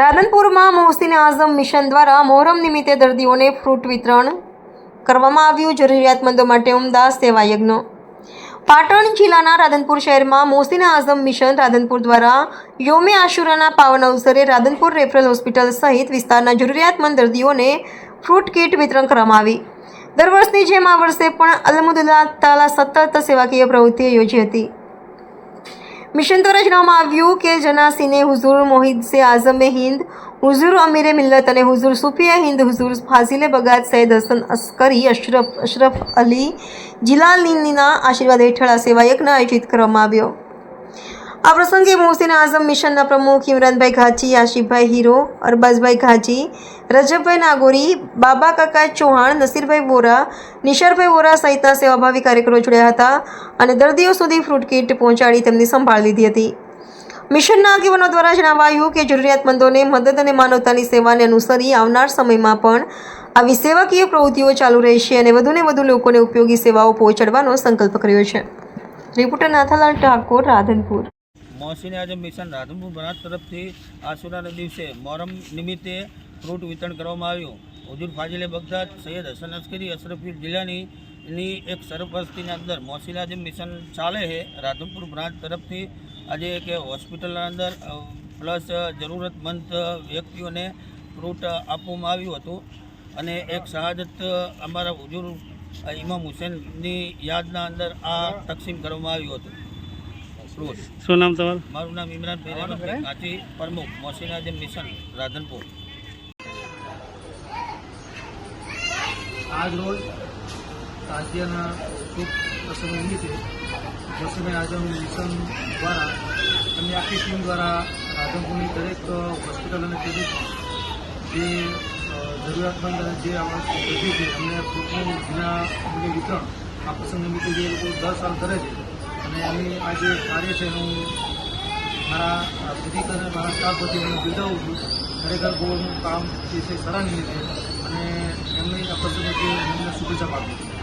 રાધનપુરમાં Mohsin Azam mission દ્વારા મોહરમ નિમિત્તે દર્દીઓને ફ્રૂટ વિતરણ કરવામાં આવ્યું. જરૂરિયાતમંદો માટે ઉમદા સેવા યજ્ઞ. પાટણ જિલ્લાના રાધનપુર શહેરમાં મોહસિન આઝમ મિશન રાધનપુર દ્વારા યોમે આશુરાના પાવન અવસરે રાધનપુર રેફરલ હોસ્પિટલ સહિત વિસ્તારના જરૂરિયાતમંદ દર્દીઓને ફ્રૂટ કીટ વિતરણ કરવામાં આવી. દર વર્ષની જેમ આ વર્ષે પણ અલમુદુલ્લા તાલા સતત સેવાકીય પ્રવૃત્તિઓ યોજી હતી. મિશન દ્વારા જણાવવામાં આવ્યું કે જનાસીને હુઝુર મોહિદ સે આઝમે હિન્દ, હુઝુર અમીરે મિલ્લત અને હુઝુર સુફિયા હિન્દ, હુઝુર ફાઝિલે બગાત સૈયદ હસન અસ્કરી, અશરફ અશરફ અલી જિલાલીના આશીર્વાદ હેઠળ આ સેવાયકના આયોજિત કરવામાં આવ્યો. આ પ્રસંગે મોહસિન આઝમ મિશનના પ્રમુખ ઇમરાનભાઈ ઘાજી આશિફભાઈ હીરો, અરબાઝભાઈ ઘાજી, રજબભાઈ નાગોરી, બાબા કાકા ચૌહાણ, નસીરભાઈ વોરા, નિશરભાઈ વોરા સહિતના સેવાભાવી કાર્યકરો જોડ્યા હતા અને દર્દીઓ સુધી ફ્રૂટ કીટ પહોંચાડી તેમની સંભાળ લીધી હતી. મિશનના આગેવાનો દ્વારા જણાવાયું કે જરૂરિયાતમંદોને મદદ અને માનવતાની સેવાને અનુસરી આવનાર સમયમાં પણ આવી સેવાકીય પ્રવૃત્તિઓ ચાલુ રહેશે અને વધુને વધુ લોકોને ઉપયોગી સેવાઓ પહોંચાડવાનો સંકલ્પ કર્યો છે. રિપોર્ટર નાથાલાલ ઠાકોર, રાધનપુર. મોહસિન આજે મિશન રાધનપુર બનાસ તરફથી આશુરાના દિવસે મોહરમ નિમિત્તે ફ્રૂટ વિતરણ કરવામાં આવ્યું. હુજુર ફાજિલે બગદાદ સૈયદ હસન અસ્કરી અશરફી જિલ્લાની ની એક સરપરસ્તીની અંદર મોહસિન આઝમ મિશન ચાલે છે રાધનપુર બ્રાન્ચ તરફથી આજે એક હોસ્પિટલના અંદર પ્લસ જરૂરતમંદ વ્યક્તિઓને ફ્રૂટ આપવામાં આવ્યું હતું. અને એક શહાદત અમારા હુજુર ઇમામ હુસેનની યાદના અંદર આ તકસીમ કરવામાં આવ્યું હતું. શું નામ તમારું? મારું નામ ઇમરાન પેરેમભાઈ કાચી પ્રમુખ મોહસિન મિશન રાધનપુર. આજ રોજ તાજિયાના શુભ પ્રસંગ નિમિત્તે મોસમે આઝમ મિશન દ્વારા એમની આખી ટીમ દ્વારા રાધનપુરની દરેક હોસ્પિટલ અને ક્લિનિક જે જરૂરિયાતમંદ અને જે અમારા છે એમને વિના મૂલ્યે વિતરણ આ પ્રસંગ નિમિત્તે જે લોકો દર સાલ કરે છે અને એમની આ જે કાર્ય છે એનું મારા સુધીક અને મારા સ્ટાફ વતી હું બિરદાવું છું. ખરેખર બહુ કામ જે છે, સરાહનીય છે. અને એમની આ પ્રસંગે એમને શુભેચ્છા પાઠવું છું.